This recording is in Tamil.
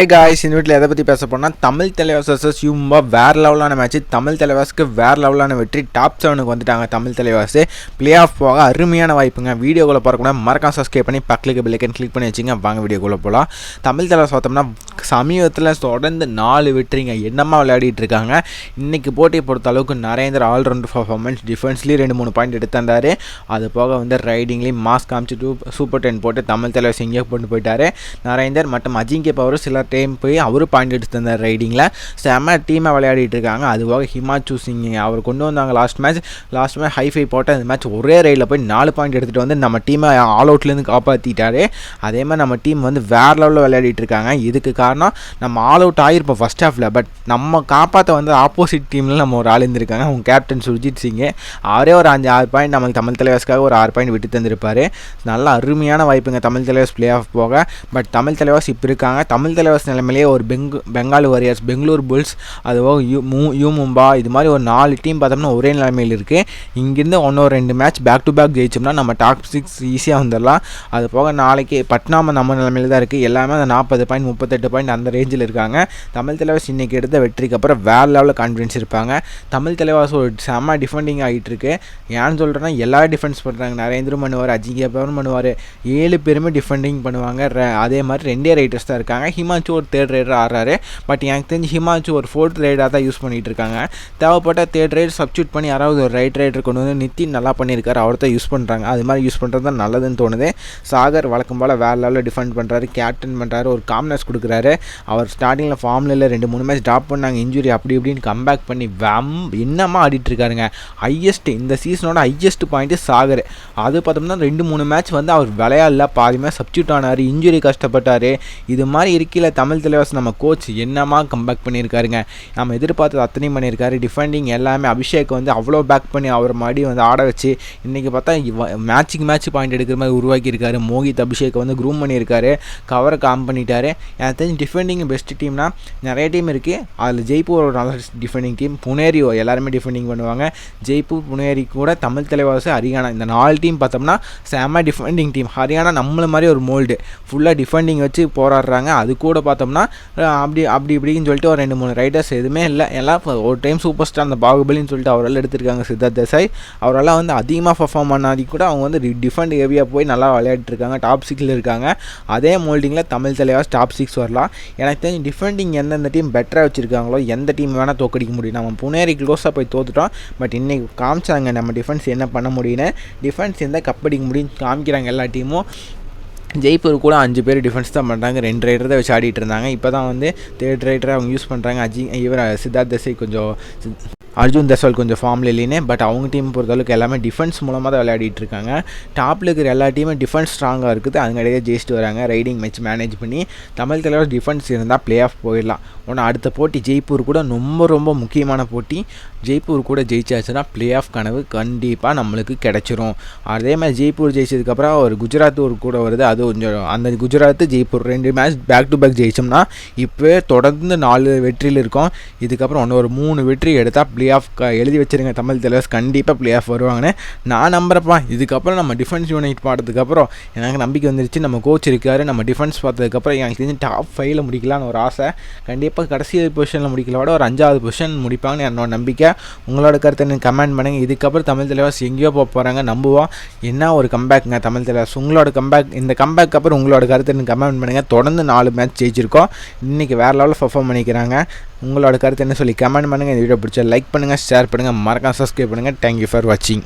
ஹே காய்ஸ் இந்த வீட்டில் எதை பற்றி பேச போனால் தமிழ் தலைவாஸ் வர்சஸ் யூம்பா வேறு லெவலான மேட்ச் தமிழ் தலைவாஸ்க்கு வேறு லெவலான வெற்றி. டாப் செவனுக்கு வந்துட்டாங்க தமிழ் தலைவாஸ். ப்ளே ஆஃப் போக அருமையான வாய்ப்புங்க. வீடியோக்குள்ளே போகிறக்கூட மறக்காம சப்ஸ்கிரைப் பண்ணி பக்கலுக்கு பில்லைக்கன் கிளிக் பண்ணி வச்சுங்க. வாங்க வீடியோக்குள்ளே போகலாம் தமிழ் தலைவாஸ் பார்த்தோம்னா சமீபத்தில் தொடர்ந்து நாலு வெற்றிங்க. என்னமா விளையாடிட்டு இருக்காங்க? இன்றைக்கி போட்டியை பொறுத்த அளவுக்கு நரேந்திர ஆல்ரவுண்டர் பர்ஃபார்மன்ஸ் டிஃபென்ஸ்லேயும் ரெண்டு மூணு பாயிண்ட் எடுத்திருந்தாரு. அது போக வந்து ரைடிங்லேயும் மாஸ் காமிச்சு சூப்பர் டென் போட்டு தமிழ் தலைவாஸ் இங்கே கொண்டு போயிட்டார். நரேந்தர் மற்றும் அஜிங்கே பவர் சிலர் டைம் போய் அவரும் பாயிண்ட் எடுத்து தந்தார் ரைடிங்கில் செம்ம டீமாக விளையாடிட்டு இருக்காங்க. அதுபோக ஹிமாச்சு சிங் அவர் கொண்டு வந்தாங்க last match last match high five போட்டு அந்த மேட்ச் ஒரே ரைடில் போய் நாலு பாயிண்ட் எடுத்துகிட்டு வந்து நம்ம டீமை ஆல் அவுட்லேருந்து காப்பாற்றிட்டாரு அதே மாதிரி நம்ம டீம் வந்து வேறு லெவலில் விளையாடிட்டு இருக்காங்க. இதுக்கு காரணம் நம்ம ஆல் அவுட் ஆகிருப்போம் ஃபஸ்ட் ஹாஃபில் பட் நம்ம காப்பாற்ற வந்து ஆப்போசிட் டீமில் நம்ம ஒரு ஆள் இருந்திருக்காங்க. அவங்க கேப்டன் சுர்ஜித் சிங். அவரே ஒரு அஞ்சு ஆறு பாயிண்ட் நம்மளுக்கு தமிழ் தலைவாஸ்க்காக ஒரு ஆறு பாயிண்ட் விட்டு தந்திருப்பார். நல்ல அருமையான வாய்ப்புங்க தமிழ் தலைவாஸ் பிளே ஆஃப் போக. பட் தமிழ் தலைவாஸ் இப்போ இருக்காங்க. தமிழ் தலைவாஸ் நிலைமையிலேயே ஒரு பெங்கு பெங்கால் வாரியர்ஸ் பெங்களூர் புல்ஸ் அதுபோக யூ மூ யூ மும்பா இது மாதிரி ஒரு நாலு டீம் பார்த்தோம்னா ஒரே நிலைமையில் இருக்குது இங்கேருந்து ஒன்று ரெண்டு மேட்ச் பேக் டு பேக் ஜெயிச்சோம்னா நம்ம டாப் சிக்ஸ் ஈஸியாக வந்துடலாம் அது போக நாளைக்கு பட்னாம நம்ம நிலைமையில் தான் இருக்குது எல்லாமே அந்த நாற்பது பாயிண்ட் முப்பத்தெட்டு பாயிண்ட் அந்த ரேஞ்சில் இருக்காங்க. தமிழ் தலைவாஸ் இன்றைக்கி எடுத்த வெற்றிக்கு அப்புறம் வேறு லெவலில் கான்ஃபிடன்ஸ் இருப்பாங்க. தமிழ் தலைவாஸ் ஒரு செம்ம டிஃபெண்டிங் ஆகிட்டு இருக்கு. ஏன்னு சொல்கிறேன்னா எல்லா டிஃபென்ஸ் பண்ணுறாங்க நரேந்திரம் பண்ணுவார் அஜிங்கிய பவன் பண்ணுவார். ஏழு பேருமே டிஃபெண்டிங் பண்ணுவாங்க. அதே மாதிரி ரெண்டே ரைட்டர்ஸ் தான் இருக்காங்க. ஹிமாச்சு ஒரு தேர்ட் ரைடர் ஆடுறாரு. பட் எனக்கு தெரிஞ்சு ஹிமாச்சு ஒரு ஃபோர்த் ரைடாக தான் யூஸ் பண்ணிகிட்டு இருக்காங்க. தேவைப்பட்ட தேர்ட் ரைட் சப்ஸ்டியூட் பண்ணி யாராவது ஒரு ரைட் ரைடர் கொண்டு வந்து நித்தின் நல்லா பண்ணியிருக்காரு. அவர் தான் யூஸ் பண்ணுறாங்க அது மாதிரி யூஸ் பண்ணுறது தான் நல்லதுன்னு தோணுது. சாகர் வழக்கம் போல் வேறு லெவலில் டிஃபெண்ட் பண்ணுறாரு கேப்டன் பண்ணுறாரு ஒரு காம்னஸ் கொடுக்குறாரு. அவர் ஸ்டார்டிங்கில் ஃபார்மில் இல்லை ரெண்டு மூணு மேட்ச் ட்ராப் பண்ணாங்க. இன்ஜுரி அப்படி இப்படின்னு கம்பேக் பண்ணி வம் என்னமா ஆடிட்டுருக்காருங்க ஹையஸ்ட் இந்த சீசனோட ஹையஸ்ட் பாயிண்ட்டு சாகர். அது பார்த்தோம்னா ரெண்டு மூணு மேட்ச் வந்து அவர் விளையாடல. பாதி மேட்ச் சப்ஸ்டியூட் ஆனார். இன்ஜுரி கஷ்டப்பட்டார். இது மாதிரி இருக்கையில் தமிழ் தலைவாஸ் நம்ம கோச் என்னமா கம்பேக் பண்ணியிருக்காருங்க. நம்ம எதிர்பார்த்தது அத்தனையும் பண்ணியிருக்காரு. டிஃபெண்டிங் எல்லாமே அபிஷேக் வந்து அவ்வளோ பேக் பண்ணி அவர் மறுபடியும் வந்து ஆட வச்சு இன்றைக்கி பார்த்தா மேட்சுக்கு மேட்ச் பாயிண்ட் எடுக்கிற மாதிரி உருவாக்கியிருக்காரு. மோகித் அபிஷேக் வந்து க்ரூம் பண்ணியிருக்காரு. கவரை காம் பண்ணிட்டாரு. எனக்கு தெரிஞ்சு டிஃபெண்டிங் பெஸ்ட் டீம்னா நிறைய டீம் இருக்குது அதில் ஜெய்ப்பூர் ஒரு நல்ல டிஃபெண்டிங் டீம் புனேரி எல்லாருமே டிஃபெண்டிங் பண்ணுவாங்க. ஜெய்ப்பூர் புனேரி கூட தமிழ் தலைவாசு ஹரியானா இந்த நாலு டீம் பார்த்தோம்னா செம்ம டிஃபெண்டிங் டீம் ஹரியானா நம்மள மாதிரி ஒரு மோல்டு ஃபுல்லாக டிஃபெண்டிங் வச்சு போராடுறாங்க. அது கூட பார்த்தோம்னா அப்படி அப்படி இப்படின்னு சொல்லிட்டு ஒரு ரெண்டு மூணு ரைடர்ஸ் எதுவுமே இல்லை. எல்லாம் ஒரு டைம் சூப்பர் ஸ்டார் அந்த பாகுபலின்னு சொல்லிட்டு அவரெல்லாம் எடுத்திருக்காங்க சித்தார்த் தேசாய். அவரெல்லாம் வந்து அதிகமாக பர்ஃபார்ம் பண்ணாதி கூட அவங்க வந்து டிஃபெண்ட் ஏரியா போய் நல்லா விளையாடிட்டு இருக்காங்க. டாப் சிக்ஸில் இருக்காங்க. அதே மோல்டிங்கில் தமிழ் தலைவாஸ் டாப் சிக்ஸ் வரலாம். எனக்கு தெரிஞ்சு டிஃபெண்டிங் எந்தெந்த டீம் பெட்டராக வச்சுருக்காங்களோ எந்த டீம் வேணால் தோக்கடிக்க முடியும். நம்ம புனேரி க்ளோஸாக போய் தோத்துட்டோம். பட் இன்றைக்கி காமிச்சாங்க நம்ம டிஃபென்ஸ் என்ன பண்ண முடியும்னு. டிஃபென்ஸ் எந்த கப்படிக்க முடியும் காமிக்கிறாங்க எல்லா டீமும் ஜெய்ப்பூர் கூட அஞ்சு பேர் டிஃபென்ஸ் தான் பண்ணுறாங்க ரெண்டு ரைடர் தான் வச்சு ஆடிட்டு இருந்தாங்க. இப்போ தான் வந்து தேர்ட் ரைடரை அவங்க யூஸ் பண்ணுறாங்க அஜி இவர் சித்தார்த் தசை கொஞ்சம் அர்ஜுன் தஸ்வால் கொஞ்சம் ஃபார்மில் இல்லைன்னு பட் அவங்க டீம் பொறுத்தளவுக்கு எல்லாமே டிஃபென்ஸ் மூலமாக தான் விளையாடிட்டு இருக்காங்க. டாப்பில் இருக்கிற எல்லா டீமும் டிஃபென்ஸ் ஸ்ட்ராங்காக இருக்குது. அதுங்கடையே ஜெயிச்சுட்டு வராங்க. ரைடிங் மேட்ச் மேனேஜ் பண்ணி தமிழ் தலைவர் டிஃபென்ஸ் இருந்தால் ப்ளே ஆஃப் போயிடலாம். ஒன்று அடுத்த போட்டி ஜெய்ப்பூர் கூட ரொம்ப ரொம்ப முக்கியமான போட்டி. ஜெய்ப்பூர் கூட ஜெயிச்சாச்சுன்னா ப்ளே ஆஃப் கனவு கண்டிப்பாக நம்மளுக்கு கிடச்சிரும். அதே மாதிரி ஜெய்ப்பூர் ஜெயிச்சதுக்கப்புறம் ஒரு குஜராத் ஒரு கூட வருது. அது கொஞ்சம் அந்த குஜராத் ஜெய்ப்பூர் ரெண்டு மேட்ச் பேக் டு பேக் ஜெயிச்சோம்னா இப்போ தொடர்ந்து நாலு வெற்றியில் இருக்கோம். இதுக்கப்புறம் ஒன்று ஒரு மூணு வெற்றி எடுத்தால் ப்ளே ஆஃப் எழுதி வச்சுருங்க தமிழ் தலைவர்ஸ் கண்டிப்பாக ப்ளே ஆஃப் வருவாங்கன்னு நான் நம்புறப்பா. இதுக்கப்புறம் நம்ம டிஃபென்ஸ் யூனிட் பார்த்ததுக்கப்புறம் எனக்கு நம்பிக்கை வந்துருச்சு. நம்ம கோச் இருக்காரு நம்ம டிஃபென்ஸ் பார்த்ததுக்கப்புறம் எனக்கு தெரிஞ்சு டாப் ஃபைவ்ல முடிக்கலான்னு ஒரு ஆசை. கண்டிப்பாக கடைசி பொசிஷனில் முடிக்கல விட ஒரு அஞ்சாவது பொசிஷன் முடிப்பாங்கன்னு என்னோட நம்பிக்கை. உங்களோட கருத்தை எனக்கு கமெண்ட் பண்ணுங்கள் இதுக்கப்புறம் தமிழ் தலைவர்ஸ் எங்கேயோ போக போகிறாங்க நம்புவோம். என்ன ஒரு கம்பேக்குங்க தமிழ் தலைவர்ஸ்? உங்களோட கம்பேக் இந்த கம்பேக் அப்புறம் உங்களோட கருத்தை எனக்கு கமெண்ட் பண்ணுங்கள் தொடர்ந்து நாலு மேட்ச் ஜெயிச்சிருக்கோம். இன்றைக்கி வேறு லெவலில் பர்ஃபார்ம் பண்ணிக்கிறாங்க. உங்களோட கருத்து என்ன சொல்லி கமெண்ட் பண்ணுங்கள் இந்த வீடியோ பிடிச்சா லைக் பண்ணுங்கள் ஷேர் பண்ணுங்கள் மறக்காம சப்ஸ்கிரைப் பண்ணுங்கள் தேங்க்யூ ஃபார் வாட்சிங்